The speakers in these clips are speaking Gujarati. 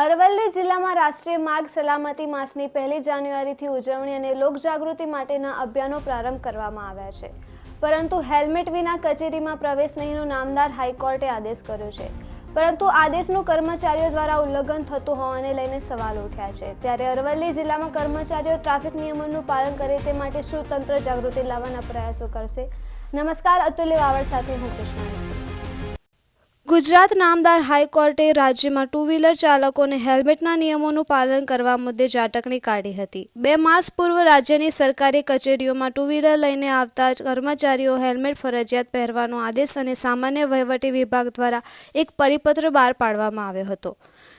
અરવલ્લી જિલ્લામાં રાષ્ટ્રીય માર્ગ સલામતી માસની પહેલી જાન્યુઆરીથી ઉજવણી અને લોકજાગૃતિ માટેના અભિયાનો પ્રારંભ કરવામાં આવ્યા છે. પરંતુ હેલ્મેટ વિના કચેરીમાં પ્રવેશ નહીંનો નામદાર હાઈકોર્ટે આદેશ કર્યો છે. પરંતુ આદેશનું કર્મચારીઓ દ્વારા ઉલ્લંઘન થતું હોવાને લઈને સવાલ ઉઠ્યા છે. ત્યારે અરવલ્લી જિલ્લામાં કર્મચારીઓ ટ્રાફિક નિયમોનું પાલન કરે તે માટે શું તંત્ર જાગૃતિ લાવવાના પ્રયાસો કરશે? નમસ્કાર, અતુલ્ય વાવડ સાથે હું કૃષ્ણા ગુજરાત નામદાર હાઈકોર્ટે રાજ્યમાં ટુ વ્હીલર ચાલકોને હેલ્મેટના નિયમોનું પાલન કરવા મુદ્દે ઝાટકણી કાઢી હતી. બે માસ પૂર્વ રાજ્યની સરકારી કચેરીઓમાં ટુ વ્હીલર લઈને આવતા કર્મચારીઓ હેલ્મેટ ફરજિયાત પહેરવાનો આદેશ અને સામાન્ય વહીવટી વિભાગ દ્વારા એક પરિપત્ર બહાર પાડવામાં આવ્યો હતો.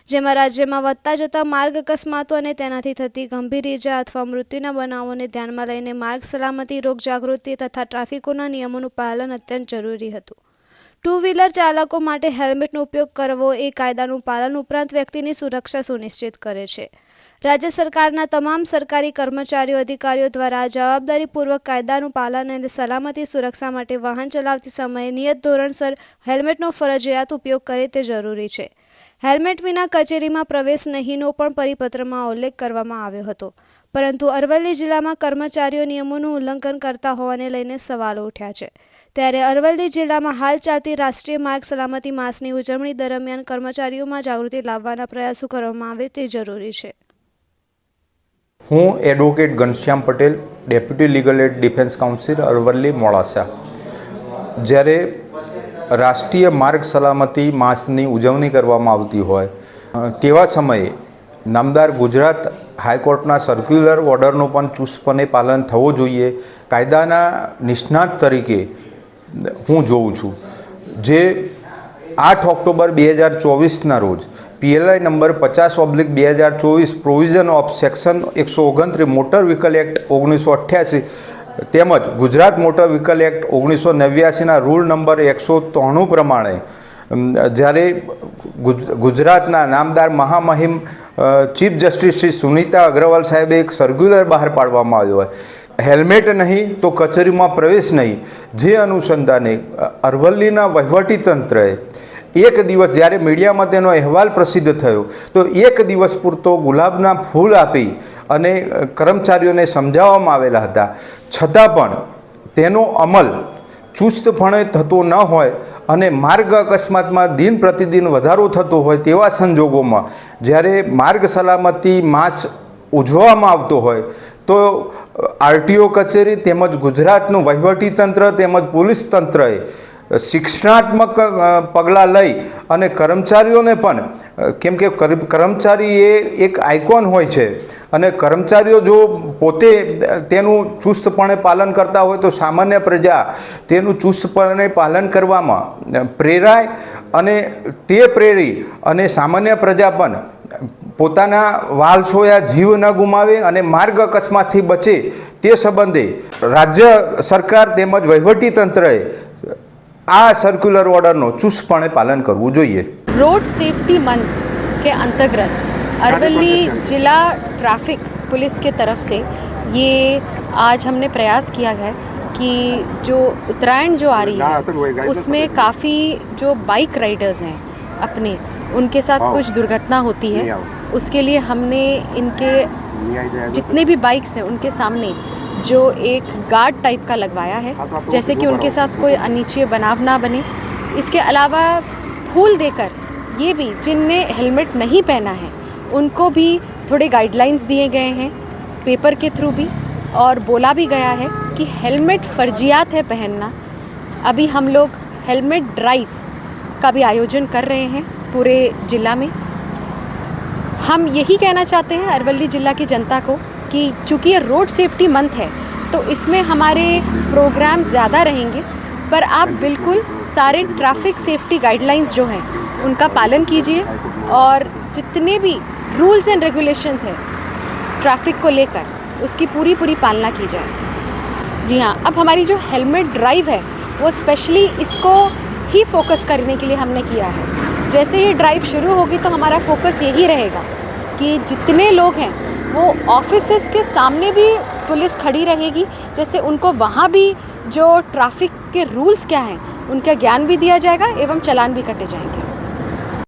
જેમાં રાજ્યમાં વધતા જતા માર્ગ અકસ્માતો અને તેનાથી થતી ગંભીર ઇજા અથવા મૃત્યુના બનાવોને ધ્યાનમાં લઈને માર્ગ સલામતી રોગ જાગૃતિ તથા ટ્રાફિકોના નિયમોનું પાલન અત્યંત જરૂરી હતું. ટુ વ્હીલર ચાલકો માટે હેલ્મેટનો ઉપયોગ કરવો એ કાયદાનું પાલન ઉપરાંત વ્યક્તિની સુરક્ષા સુનિશ્ચિત કરે છે. રાજ્ય સરકારના તમામ સરકારી કર્મચારીઓ, અધિકારીઓ દ્વારા જવાબદારીપૂર્વક કાયદાનું પાલન અને સલામતી સુરક્ષા માટે વાહન ચલાવતી સમયે નિયત ધોરણસર હેલ્મેટનો ફરજિયાત ઉપયોગ કરે તે જરૂરી છે. હેલ્મેટ વિના કચેરીમાં પ્રવેશ નહીંનો પણ પરિપત્રમાં ઉલ્લેખ કરવામાં આવ્યો હતો. પરંતુ અરવલ્લી જિલ્લામાં કર્મચારીઓ નિયમોનું ઉલ્લંઘન કરતા હોવાને લઈને સવાલો ઉઠ્યા છે. ત્યારે અરવલ્લી જિલ્લામાં હાલ ચાલતી રાષ્ટ્રીય માર્ગ સલામતી માસની ઉજવણી દરમિયાન કર્મચારીઓમાં જાગૃતિ લાવવાના પ્રયાસો કરવામાં આવે તે જરૂરી છે. હું advocate Ghanshyam Patel, deputy legal aid defence counsel, Aravalli, Modasa. જ્યારે રાષ્ટ્રીય માર્ગ સલામતી માસની ઉજવણી કરવામાં આવતી હોય તેવા સમયે નામદાર ગુજરાત હાઈકોર્ટના સર્ક્યુલર ઓર્ડરનું પણ ચુસ્તપણે પાલન થવું જોઈએ. કાયદાના નિષ્ણાત તરીકે હું જોઉં છું, જે આઠ ઓક્ટોબર બે હજાર ચોવીસના રોજ પીએલઆઈ નંબર પચાસ ઓબ્લિક બે હજાર ચોવીસ પ્રોવિઝન ઓફ સેક્શન એકસો ઓગણત્રીસ મોટર વ્હીકલ એક્ટ ઓગણીસો અઠ્યાસી તેમજ ગુજરાત મોટર વ્હીકલ એક્ટ ઓગણીસો નેવ્યાસીના રૂલ નંબર એકસો ત્રાણું પ્રમાણે જ્યારે ગુજરાતના નામદાર મહામહિમ ચીફ જસ્ટિસ શ્રી સુનીતા અગ્રવાલ સાહેબે એક સર્ક્યુલર બહાર પાડવામાં આવ્યો હોય હેલ્મેટ નહીં તો કચેરીમાં પ્રવેશ નહીં. જે અનુસંધાને અરવલ્લીના વહીવટી તંત્રએ એક દિવસ, જ્યારે મીડિયામાં તેનો અહેવાલ પ્રસિદ્ધ થયો, તો એક દિવસ પૂરતો ગુલાબના ફૂલ આપી અને કર્મચારીઓને સમજાવવામાં આવેલા હતા. છતાં પણ તેનો અમલ ચુસ્તપણે થતો ન હોય અને માર્ગ અકસ્માતમાં દિન પ્રતિદિન વધારો થતો હોય તેવા સંજોગોમાં જ્યારે માર્ગ સલામતી માસ ઉજવવામાં આવતો હોય, તો આરટીઓ કચેરી તેમજ ગુજરાતનું વહીવટી તંત્ર તેમજ પોલીસ તંત્રએ શિક્ષણાત્મક પગલાં લઈ અને કર્મચારીઓને પણ કેમ કે કર્મચારી એ એક આઇકોન હોય છે અને કર્મચારીઓ જો પોતે તેનું ચુસ્તપણે પાલન કરતા હોય તો સામાન્ય પ્રજા તેનું ચુસ્તપણે પાલન કરવામાં પ્રેરાય અને તે પ્રેરી અને સામાન્ય પ્રજા પણ પોતાના વાલસોયા જીવ ન ગુમાવે અને માર્ગ અકસ્માતથી બચે તે સંબંધે રાજ્ય સરકાર તેમજ વહીવટી તંત્રએ આ સર્ક્યુલર ઓર્ડરનો ચુસ્તપણે પાલન કરવું જોઈએ रोड सेफ्टी मंथ के अंतर्गत अरवली जिला ट्रैफिक पुलिस के तरफ से ये आज हमने प्रयास किया है कि जो उत्तरायण जो आ रही है उसमें काफ़ी जो बाइक राइडर्स हैं अपने उनके साथ कुछ दुर्घटना होती है उसके लिए हमने इनके जितने भी बाइक्स हैं उनके सामने जो एक गार्ड टाइप का लगवाया है जैसे कि उनके साथ कोई अनिच्छय बनाव ना बने। इसके अलावा फूल देकर ये भी जिनने हेलमेट नहीं पहना है उनको भी थोड़े गाइडलाइंस दिए गए हैं पेपर के थ्रू भी और बोला भी गया है कि हेलमेट फर्जियात है पहनना। अभी हम लोग हेलमेट ड्राइव का भी आयोजन कर रहे हैं पूरे जिला में। हम यही कहना चाहते हैं अरवली जिला की जनता को कि चूँकि ये रोड सेफ्टी मंथ है तो इसमें हमारे प्रोग्राम ज़्यादा रहेंगे, पर आप बिल्कुल सारे ट्रैफ़िक सेफ्टी गाइडलाइंस जो हैं, उनका पालन कीजिए और जितने भी रूल्स एंड रेगुलेशंस हैं ट्रैफ़िक को लेकर, उसकी पूरी पूरी पालना की जाए। जी हाँ अब हमारी जो हेलमेट ड्राइव है, वो स्पेशली इसको ही फोकस करने के लिए हमने किया है। जैसे ये ड्राइव शुरू होगी तो हमारा फोकस यही रहेगा कि जितने लोग हैं, वो ऑफ़िस के सामने भी पुलिस खड़ी रहेगी। जैसे उनको वहाँ भी जो ट्रैफ़िक के रूल्स क्या हैं, उनका ज्ञान भी दिया जाएगा एवं चलान भी कटे जाएँगे।